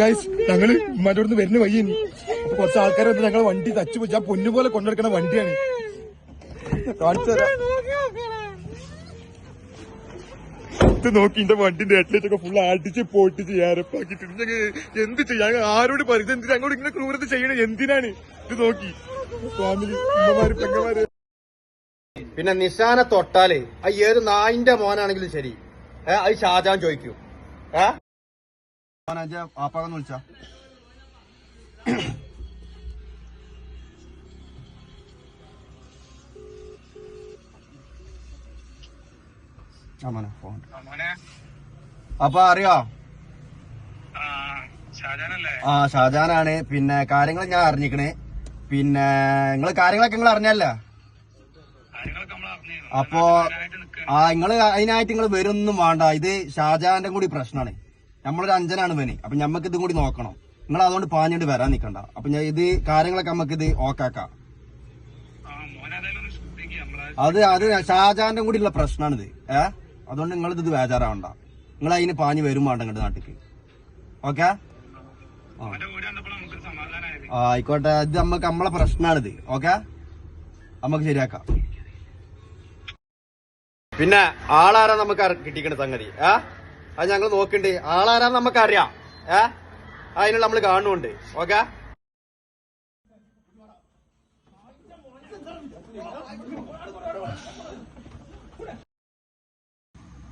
Guys ഞങ്ങൾ ഉമ്മാന്റെ വരുന്ന വഴി അപ്പൊ കുറച്ച് ആൾക്കാർ വന്ന് ഞങ്ങളെ വണ്ടി തച്ചു പോയി ആ പൊന്നു പോലെ കൊണ്ടെടുക്കുന്ന വണ്ടിയാണ് നോക്കി എന്റെ വണ്ടിന്റെ ഹെഡ്ലൈറ്റ് ഒക്കെ ഫുൾ അടിച്ച് പൊട്ടിച്ച് ഏരപ്പാക്കിട്ടുണ്ട് ഞങ്ങൾ എന്ത് ചെയ്യാൻ ആരോട് പരിചയം എന്തിനാ അങ്ങോട്ട് ഇങ്ങനെ ക്രൂരത ചെയ്യണേ? എന്തിനാണ്? ഇത് നോക്കി. ഫാമിലി ഉമ്മമാര് പെങ്ങമാര്. പിന്നെ നിശാനെ തൊട്ടാൽ ആ ഏത് നായിന്റെ മോനാണെങ്കിലും ശരി. അത് ഷാജാൻ ചോദിക്കൂ. ഏ? ആപ്പാന്ന് വിളിച്ച. ഫോൺ അപ്പൊ അറിയോ? ആ ഷാജാനാണ്. പിന്നെ കാര്യങ്ങൾ ഞാൻ അറിഞ്ഞിക്കണേ പിന്നെ നിങ്ങൾ കാര്യങ്ങളൊക്കെ നിങ്ങൾ അറിഞ്ഞല്ല? അപ്പോ ആ നിങ്ങൾ അതിനായിട്ട് നിങ്ങൾ വരുമൊന്നും വേണ്ട. ഇത് ഷാജാന്റെ കൂടി പ്രശ്നമാണ്. നമ്മളൊരു അഞ്ചനാണ് പനി അപ്പൊ ഞമ്മക്ക് ഇതും കൂടി നോക്കണം. നിങ്ങൾ അതുകൊണ്ട് പാഞ്ഞിട്ട് വരാൻ നിക്കണ്ട. അപ്പൊ ഞാൻ ഇത് കാര്യങ്ങളൊക്കെ നമുക്ക് ഇത് ഓക്കാക്കാം. അത് അത് ഷാജാന്റെ കൂടി ഉള്ള പ്രശ്നമാണിത് ഏ? അതുകൊണ്ട് നിങ്ങൾ ഇത് ബേജാറാവണ്ട. നിങ്ങൾ അതിന് പാഞ്ഞ് വരും വേണ്ട ഇങ്ങോട്ട് നാട്ടിക്ക്. ഓക്കെ? ആയിക്കോട്ടെ. ഇത് നമുക്ക് നമ്മളെ പ്രശ്നമാണിത് ഓക്കെ? നമുക്ക് ശരിയാക്കാം. പിന്നെ ആളാരാ നമുക്ക് കിട്ടിക്കണ സംഗതി? ഏ അത് ഞങ്ങൾ നോക്കണ്ടേ. ആളാരാന്ന് നമുക്ക് അറിയാം ഏ? അതിനുള്ള നമ്മൾ കാണുന്നുണ്ട്. ഓക്കെ?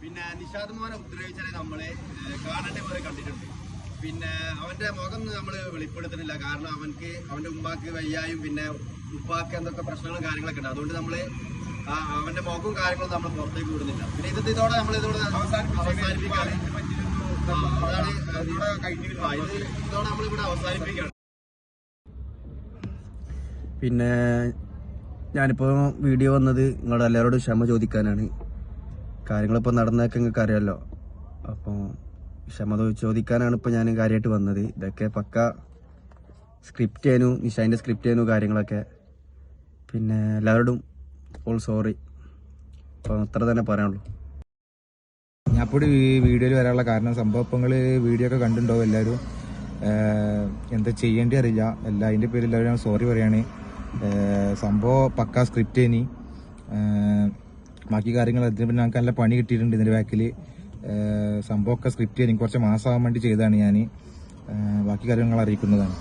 പിന്നെ നിഷാദ് മോനെ ഉപദ്രവിച്ചാൽ നമ്മളെ കാണേണ്ട പോലെ കണ്ടിട്ടുണ്ട്. പിന്നെ അവന്റെ മുഖം നമ്മൾ വെളിപ്പെടുത്തുന്നില്ല. കാരണം അവൻക്ക് അവന്റെ ഉമ്മാക്ക് വയ്യായും പിന്നെ ഉപ്പാക്ക് എന്തൊക്കെ പ്രശ്നങ്ങളും കാര്യങ്ങളൊക്കെ ഉണ്ട്. അതുകൊണ്ട് നമ്മൾ അവന്റെ മോക്കും കാര്യങ്ങളും നമ്മൾ പുറത്തേക്ക് വിടുന്നില്ല. പിന്നെ ഇത് ഇതോടെ നമ്മൾ ഇതോടെ അതാണ് ഇത് നമ്മൾ ഇവിടെ അവസാനിപ്പിക്കുകയാണ്. പിന്നെ ഞാനിപ്പോൾ വീഡിയോ വന്നത് നിങ്ങളുടെ എല്ലാവരോടും ക്ഷമ ചോദിക്കാനാണ്. കാര്യങ്ങളിപ്പോൾ നടന്നതൊക്കെ നിങ്ങൾക്ക് അറിയാമല്ലോ അപ്പോൾ ക്ഷമ ചോദിക്കാനാണ് ഇപ്പോൾ ഞാൻ കാര്യമായിട്ട് വന്നത്. ഇതൊക്കെ പക്ക സ്ക്രിപ്റ്റ് ചെയ്യാനും നിഷാന്റെ സ്ക്രിപ്റ്റ് ചെയ്യാനും കാര്യങ്ങളൊക്കെ. പിന്നെ എല്ലാവരോടും ഓൾ സോറി അപ്പോൾ അത്ര തന്നെ പറയാനുള്ളൂ. ഞാൻ അപ്പോൾ വീഡിയോയിൽ വരാനുള്ള കാരണം സംഭവം ഇപ്പം നിങ്ങൾ വീഡിയോ ഒക്കെ കണ്ടിട്ടുണ്ടാവും എല്ലാവരും? എന്താ ചെയ്യേണ്ടി അറിയില്ല. എല്ലാ അതിന്റെ പേരിൽ എല്ലാവരും ഞാൻ സോറി പറയാണ്. സംഭവം പക്കാ സ്ക്രിപ്റ്റ് ഇനി ബാക്കി കാര്യങ്ങൾ അതിന് പിന്നെ ഞങ്ങൾക്ക് നല്ല പണി കിട്ടിയിട്ടുണ്ട് ഇതിന്റെ ബാക്കിൽ സംഭവമൊക്കെ സ്ക്രിപ്റ്റ് ചെയ്യാൻ കുറച്ച് മാസമാകാൻ വേണ്ടി ചെയ്തതാണ് ഞാൻ ബാക്കി കാര്യങ്ങൾ അറിയിക്കുന്നതാണ്.